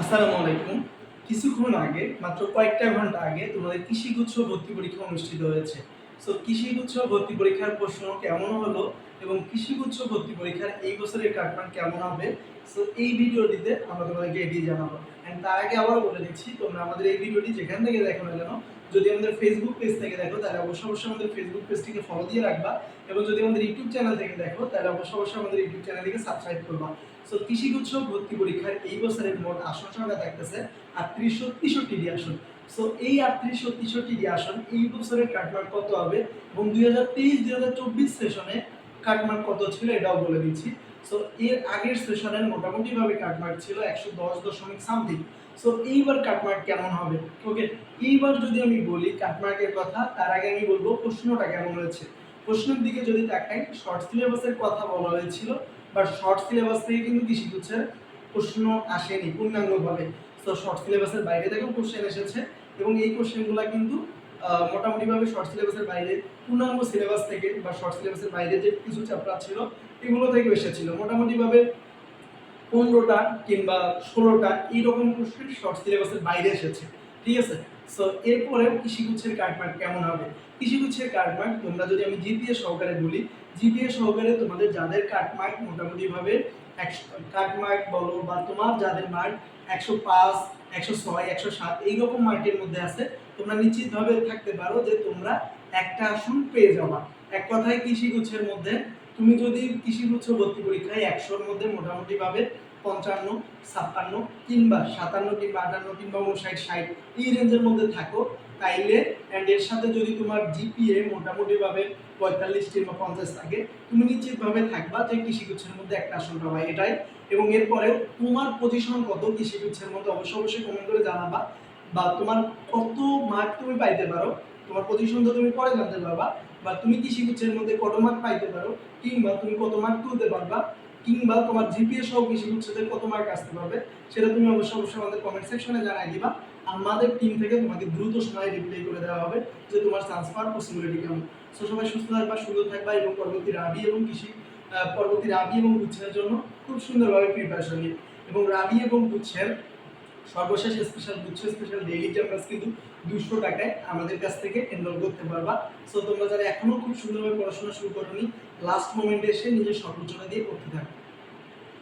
আসসালামু আলাইকুম। কিছুক্ষণ আগে, মাত্র কয়েকটা ঘণ্টা আগে, তোমাদের কৃষিগুচ্ছ ভর্তি পরীক্ষা অনুষ্ঠিত হয়েছে। সো কৃষিগুচ্ছ ভর্তি পরীক্ষার প্রশ্ন কেমন হলো? এবং কৃষিগুচ্ছ ভর্তি পরীক্ষার এই বছরের কাটমান কেমন হবে? সো এই ভিডিওটিতে আমরা তোমাদেরকে এগিয়ে জানাব। অ্যান্ড তার আগে আবারও বলে দিচ্ছি, তোমরা আমাদের এই ভিডিওটি যেখান থেকে দেখো না কেন, যদি আমাদের ফেসবুক পেজ থেকে দেখো, তাহলে অবশ্যই অবশ্যই আমাদের ফেসবুক পেজটিকে ফলো দিয়ে রাখবা। এবং যদি আমাদের ইউটিউব চ্যানেল থেকে দেখো, তাহলে অবশ্যই অবশ্যই আমাদের ইউটিউব চ্যানেলটিকে সাবস্ক্রাইব করবা। সো কৃষিগুচ্ছ ভর্তি পরীক্ষার এই বছরের মোট আসন সংখ্যা থাকতেছে আটত্রিশশো তেষট্টিটি আসন। সো এই আটত্রিশশো তেষট্টিটি আসন এই বছরের কাটমার্ক কত হবে? এবং দুই হাজার তেইশ, দুই হাজার চব্বিশ সেশনে কাটমার্ক কত ছিল এটাও বলে দিচ্ছি। সো এর আগের সেশনের মোটামুটিভাবে কাটমার্ক ছিল একশো দশ দশমিক সামথিং সো এইবার কাটমার্ক কেমন হবে? ওকে এইবার যদি আমি বলি কাটমার্কের কথা, তার আগে আমি বলব প্রশ্নটা কেমন হয়েছে? প্রশ্নের দিকে যদি তাকাই শর্ট সিলেবাসের কথা বলা হয়েছিল বা শর্ট সিলেবাস থেকে কিন্তু কৃষিগুচ্ছের প্রশ্ন আসেনি পূর্ণাঙ্গভাবে তো শর্ট সিলেবাসের বাইরে থেকেও কোশ্চেন এসেছে, এবং এই কোশ্চেনগুলো কিন্তু মোটামুটিভাবে শর্ট সিলেবাসের বাইরে, পূর্ণাঙ্গ সিলেবাস থেকে বা শর্ট সিলেবাসের বাইরে যে কিছু চ্যাপ্টার ছিল, এগুলো থেকে এসেছিল। মোটামুটিভাবে পনেরোটা কিংবা ষোলোটা এইরকম কোশ্চেন শর্ট সিলেবাসের বাইরে এসেছে। ঠিক আছে? সো এরপরে কৃষিগুচ্ছের কার্ডমার্ক কেমন হবে? কৃষিগুচ্ছের কার্ডমার্ক তোমরা যদি আমি জিপিএ সহকারে বলি জিপিএ সহকারে তোমাদের যাদের কাটমার্ক মোটামুটিভাবে একশো কাটমার্ক বলো বা তোমার যাদের মার্ক একশো পাঁচ, একশো ছয়, একশো সাত, এইরকম মার্কের মধ্যে আছে, তোমরা নিশ্চিতভাবে থাকতে পারো যে তোমরা একটা আসন পেয়ে যাবা। এক কথায় কৃষিগুচ্ছের মধ্যে, তুমি যদি কৃষিগুচ্ছ ভর্তি পরীক্ষায় একশোর মধ্যে মোটামুটিভাবে পঞ্চান্ন, ছাপ্পান্ন কিংবা সাতান্ন কিংবা আটান্ন কিংবা উনষাট ষাট, এই রেঞ্জের মধ্যে থাকো তাইলে অ্যান্ড এর সাথে যদি তোমার জিপিএ মোটামুটিভাবে পঁয়তাল্লিশ কিংবা পঞ্চাশ থাকে, তুমি নিশ্চিতভাবে থাকবা যে কৃষিগুচ্ছের মধ্যে একটা আসন পাবা এটাই। এবং এরপরে তোমার পজিশন কত কৃষিগুচ্ছের মধ্যে অবশ্যই অবশ্যই কমেন্ট করে জানাবা, বা তোমার কত মার্ক তুমি পাইতে পারো, তোমার পজিশন তো তুমি পরে জানতে পারবা, বা তুমি কৃষিগুচ্ছের মধ্যে কত মার্ক পাইতে পারো, কিংবা তুমি কত মার্ক তুলতে পারবা কিংবা তোমার জিপিএ সহ কৃষিগুচ্ছতে কত মার্ক আসতে পারবে, সেটা তুমি অবশ্যই অবশ্যই আমাদের কমেন্ট সেকশনে জানাই দিবা। আমাদের টিম থেকে তোমাকে দ্রুত সময়ে রিপ্লাই করে দেওয়া হবে যে তোমার চান্স পাওয়ার পসিবিলিটি কেমন। সো সবাই সুস্থ থাকবা, সুন্দর থাকবা এবং পরবর্তী রাবি এবং কৃষি পরবর্তী রাবি এবং গুচ্ছের জন্য খুব সুন্দরভাবে প্রিপারেশন নিই এবং রাবি এবং গুচ্ছের সর্বশেষ স্পেশাল গুচ্ছ স্পেশাল ডেইলি ক্যাম্পাস কিন্তু দুশো টাকায় আমাদের কাছ থেকে এনরোল করতে পারবা। সো তোমরা যারা এখনও খুব সুন্দরভাবে পড়াশোনা শুরু করোনি লাস্ট মোমেন্টে এসে নিজের সর্বোচ্চটা দিয়ে পড়তে থাকো।